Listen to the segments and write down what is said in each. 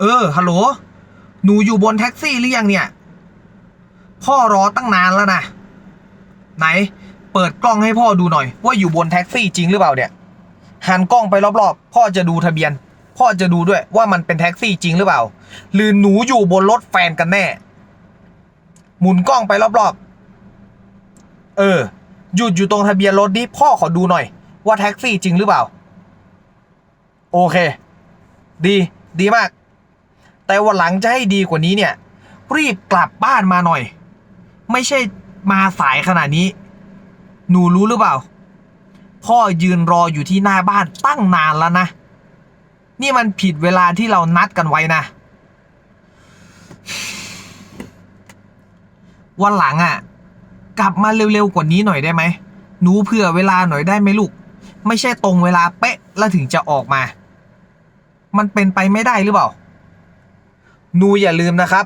เออ ฮัลโหล หนูอยู่บนแท็กซี่หรือยังเนี่ย พ่อรอตั้งนานแล้วนะ ไหน เปิดกล้องให้พ่อดูหน่อย ว่าอยู่บนแท็กซี่จริงหรือเปล่าเนี่ย หันกล้องไปรอบๆ พ่อจะดูทะเบียน พ่อจะดูด้วยว่ามันเป็นแท็กซี่จริงหรือเปล่า หรือหนูอยู่บนรถแฟนกันแน่ หมุนกล้องไปรอบๆ เออ หยุดอยู่ตรงทะเบียนรถนี้พ่อขอดูหน่อย ว่าแท็กซี่จริงหรือเปล่า โอเค ดี ดีมาก แต่วันหลังจะให้ดีกว่านี้เนี่ย รีบกลับบ้านมาหน่อย ไม่ใช่มาสายขนาดนี้ หนูรู้หรือเปล่า พ่อยืนรออยู่ที่หน้าบ้านตั้งนานแล้วนะ นี่มันผิดเวลาที่เรานัดกันไว้นะ วันหลังอะ กลับมาเร็วๆกว่านี้หน่อยได้ไหม หนูเผื่อเวลาหน่อยได้ไหมลูก ไม่ใช่ตรงเวลาเป๊ะแล้วถึงจะออกมา มันเป็นไปไม่ได้หรือเปล่า นูอย่าลืมนะครับ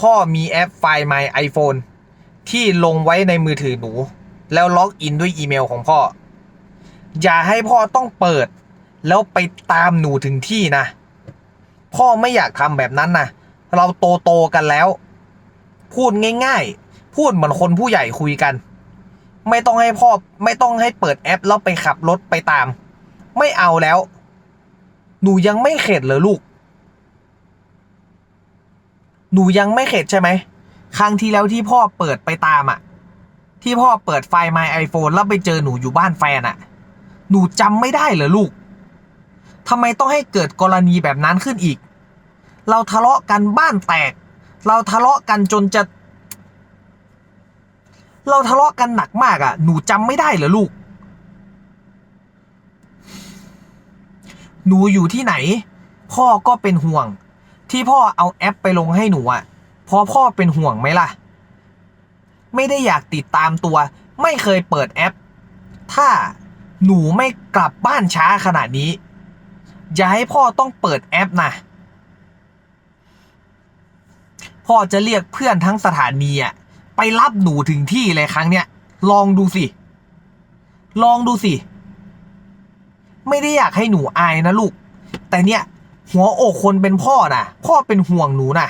พ่อมีแอปไฟล์ My iPhone ที่ลงไว้ในมือถือหนู แล้วล็อกอินด้วยอีเมลของพ่อ อย่าให้พ่อต้องเปิด แล้วไปตามหนูถึงที่นะ พ่อไม่อยากทำแบบนั้นนะเราโตโตกันแล้ว พูดง่าย ๆ พูดเหมือนคนผู้ใหญ่คุยกัน ไม่ต้องให้พ่อไม่ต้องให้เปิดแอปแล้วไปขับรถไปตาม ไม่เอาแล้ว หนูยังไม่เข็ดเหรอลูก หนูยังไม่เข็ดใช่ไหม ครั้งที่แล้วที่พ่อเปิดไปตามอะ ที่พ่อเปิดไฟล์ My iPhone แล้วไปเจอหนูอยู่บ้านแฟนอะ หนูจำไม่ได้เหรอลูกทำไมต้องให้เกิดกรณีแบบนั้นขึ้นอีก เราทะเลาะกันบ้านแตก เราทะเลาะกันจนจะ เราทะเลาะกันหนักมากอะ หนูจำไม่ได้เหรอลูก หนูอยู่ที่ไหน พ่อก็เป็นห่วง ที่พ่อเอาแอปไปลงให้หนูอะเพราะพ่อเป็นห่วงไหมล่ะ ไม่ได้อยากติดตามตัว ไม่เคยเปิดแอป ถ้าหนูไม่กลับบ้านช้าขนาดนี้ อย่าให้พ่อต้องเปิดแอปนะพ่อจะเรียกเพื่อนทั้งสถานีอะไปรับหนูถึงที่เลยครั้งเนี้ยลองดูสิ ลองดูสิ ไม่ได้อยากให้หนูอายนะลูก แต่เนี่ย หัวอกคนเป็นพ่อน่ะพ่อเป็นห่วงหนูน่ะ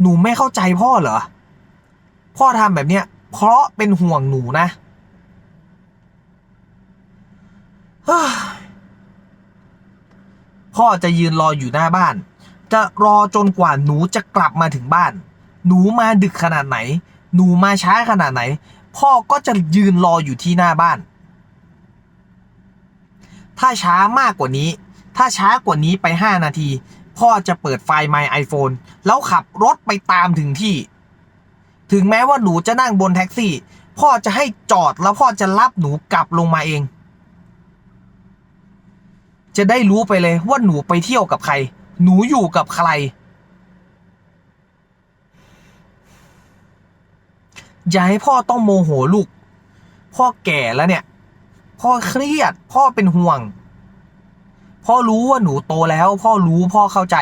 หนูไม่เข้าใจพ่อเหรอ พ่อทำแบบเนี้ย เพราะเป็นห่วงหนูนะพ่อจะยืนรออยู่หน้าบ้าน จะรอจนกว่าหนูจะกลับมาถึงบ้าน หนูมาดึกขนาดไหน หนูมาช้าขนาดไหน พ่อก็จะยืนรออยู่ที่หน้าบ้าน ถ้าช้ามากกว่านี้ ถ้าช้ากว่านี้ไป 5 นาที พ่อจะเปิดไฟล์ My iPhone แล้วขับรถไปตามถึงที่ ถึงแม้ว่าหนูจะนั่งบนแท็กซี่ พ่อจะให้จอดแล้วพ่อจะรับหนูกลับลงมาเอง จะได้รู้ไปเลยว่าหนูไปเที่ยวกับใคร หนูอยู่กับใคร อย่าให้พ่อต้องโมโหลูก พ่อแก่แล้วเนี่ย พ่อเครียด พ่อเป็นห่วง พ่อรู้ว่าหนูโตแล้ว พ่อรู้พ่อเข้าใจ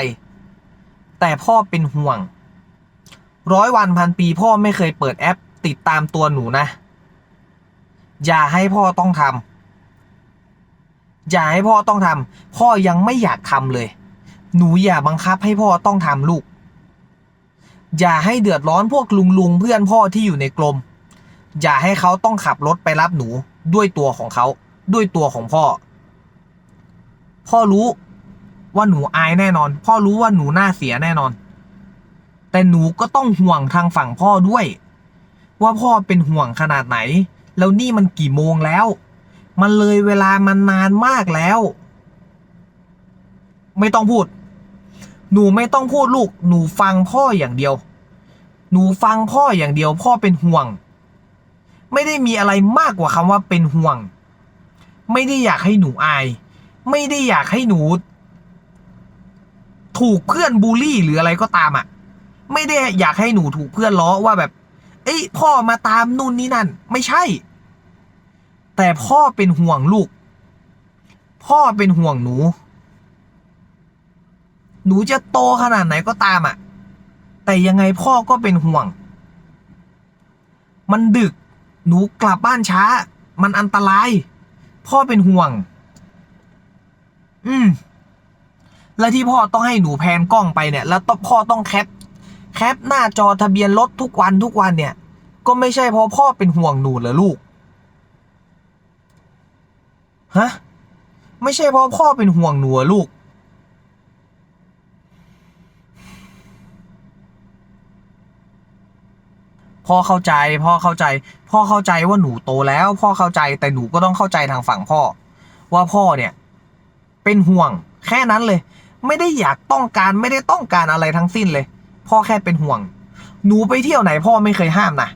แต่พ่อเป็นห่วง ร้อยวันพันปีพ่อไม่เคยเปิดแอปติดตามตัวหนูนะ อย่าให้พ่อต้องทำอย่าให้พ่อต้องทำพ่อยังไม่อยากทำเลย หนูอย่าบังคับให้พ่อต้องทำลูก อย่าให้เดือดร้อนพวกลุงลุงเพื่อนพ่อที่อยู่ในกลม อย่าให้เขาต้องขับรถไปรับหนูด้วยตัวของเขา ด้วยตัวของพ่อ พ่อรู้ว่าหนูอายแน่นอน พ่อรู้ว่าหนูหน้าเสียแน่นอน แต่หนูก็ต้องห่วงทางฝั่งพ่อด้วย ว่าพ่อเป็นห่วงขนาดไหน แล้วนี่มันกี่โมงแล้ว มันเลยเวลามันนานมากแล้ว ไม่ต้องพูด หนูไม่ต้องพูดลูก หนูฟังพ่ออย่างเดียว หนูฟังพ่ออย่างเดียว พ่อเป็นห่วง ไม่ได้มีอะไรมากกว่าคำว่าเป็นห่วง ไม่ได้อยากให้หนูอาย ไม่ได้อยากให้หนู ถูกเพื่อนบูลลี่หรืออะไรก็ตามอะ ไม่ได้อยากให้หนูถูกเพื่อนล้อว่าแบบ เอ้ยพ่อมาตามนู่นนี่นั่น ไม่ใช่ แต่พ่อเป็นห่วงลูก พ่อเป็นห่วงหนู หนูจะโตขนาดไหนก็ตามอะ แต่ยังไงพ่อก็เป็นห่วง มันดึก หนูกลับบ้านช้า มันอันตราย พ่อเป็นห่วง อืม และที่พ่อต้องให้หนูแพนกล้องไปเนี่ย แล้วต้องพ่อต้องแคป แคปหน้าจอทะเบียนรถทุกวันทุกวันเนี่ย ก็ไม่ใช่เพราะพ่อเป็นห่วงหนูเหรอลูก ฮะ ไม่ใช่เพราะพ่อเป็นห่วงหนูลูกพ่อเข้าใจพ่อเข้าใจ พ่อเข้าใจว่าหนูโตแล้ว พ่อเข้าใจแต่หนูก็ต้องเข้าใจทางฝั่งพ่อ ว่าพ่อเนี่ย เป็นห่วง แค่นั้นเลย ไม่ได้อยากต้องการไม่ได้ต้องการอะไรทั้งสิ้นเลย พ่อแค่เป็นห่วง หนูไปเที่ยวไหนพ่อไม่เคยห้ามนะ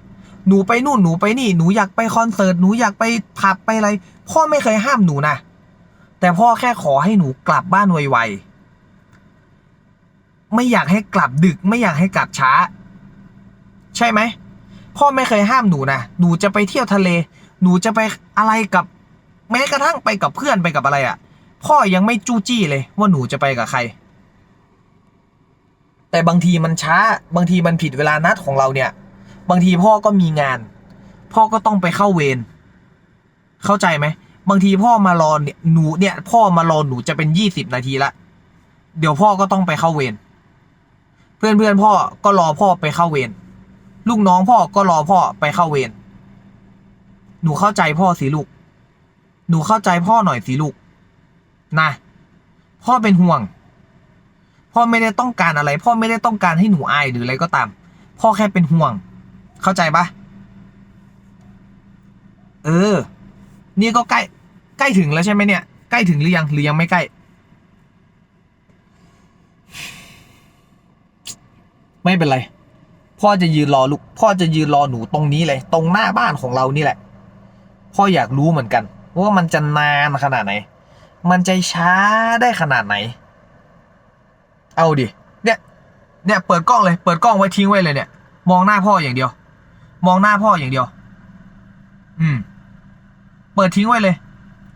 หนูไปนู่นหนูไปนี่หนูอยากไปคอนเสิร์ตหนูอยากไปผับไปอะไร พ่อไม่เคยห้ามหนูนะแต่พ่อแค่ขอให้หนูกลับบ้านไวๆไม่อยากให้กลับดึก ไม่อยากให้กลับช้า ใช่ไหมพ่อไม่เคยห้ามหนูนะหนูจะไปเที่ยวทะเล หนูจะไปอะไรกับ แม้กระทั่งไปกับเพื่อนไปกับอะไรอะ่ะ พ่อยังไม่จู้จี้เลยว่าหนูจะไปกับใคร แต่บางทีมันช้า บางทีมันผิดเวลานัดของเราเนี่ย บางทีพ่อก็มีงาน พ่อก็ต้องไปเข้าเวรเข้าใจไหมบางทีพ่อมารอเนี่ยหนูเนี่ย พ่อมารอหนูจะเป็นยี่สิบนาทีละเดี๋ยวพ่อก็ต้องไปเข้าเวรเพื่อนเพื่อนพ่อก็รอพ่อไปเข้าเวรลูกน้องพ่อก็รอพ่อไปเข้าเวรหนูเข้าใจพ่อสิลูก หนูเข้าใจพ่อหน่อยสิลูก นะพ่อเป็นห่วง พ่อไม่ได้ต้องการอะไร พ่อไม่ได้ต้องการให้หนูอายหรืออะไรก็ตาม พ่อแค่เป็นห่วง เข้าใจปะเออ นี่ก็ใกล้ ใกล้ถึงแล้วใช่ไหมเนี่ย ใกล้ถึงหรือยังหรือยังไม่ใกล้ ไม่เป็นไร พ่อจะยืนรอลูก พ่อจะยืนรอหนูตรงนี้เลย ตรงหน้าบ้านของเรานี่แหละ พ่ออยากรู้เหมือนกัน ว่ามันจะนานขนาดไหน มันใจช้าได้ขนาดไหน เอาดิ เนี่ย เนี่ยเปิดกล้องเลย เปิดกล้องไว้ทิ้งไว้เลยเนี่ย มองหน้าพ่ออย่างเดียว มองหน้าพ่ออย่างเดียว อืม เปิดทิ้งไว้เลย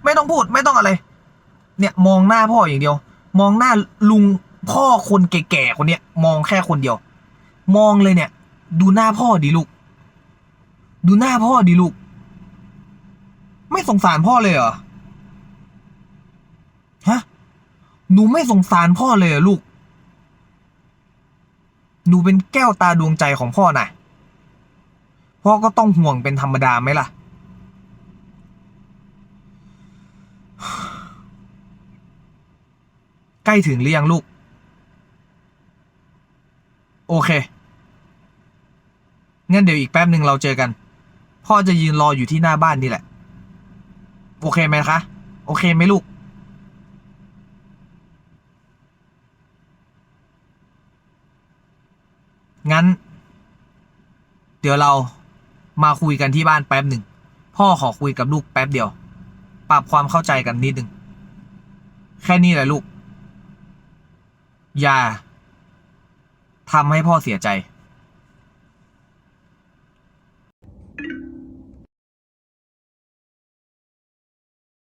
ไม่ต้องพูดไม่ต้องอะไร เนี่ยมองหน้าพ่ออย่างเดียว มองหน้าลุงพ่อคนแก่ๆคนเนี้ย มองแค่คนเดียว มองเลยเนี่ย ดูหน้าพ่อดีลูก ดูหน้าพ่อดีลูก ไม่สงสารพ่อเลยเหรอ ฮะ หนูไม่สงสารพ่อเลยลูก หนูเป็นแก้วตาดวงใจของพ่อนะพ่อก็ต้องห่วงเป็นธรรมดาไหมล่ะ ใกล้ถึงหรือยังลูก โอเค งั้นเดี๋ยวอีกแป๊บหนึ่งเราเจอกัน พ่อจะยืนรออยู่ที่หน้าบ้านนี่แหละ โอเคไหมคะ โอเคไหมลูก งั้น เดี๋ยวเรามาคุยกันที่บ้านแป๊บหนึ่ง พ่อขอคุยกับลูกแป๊บเดียว ปรับความเข้าใจกันนิดหนึ่ง แค่นี้แหละลูก อย่าทำให้พ่อเสียใจ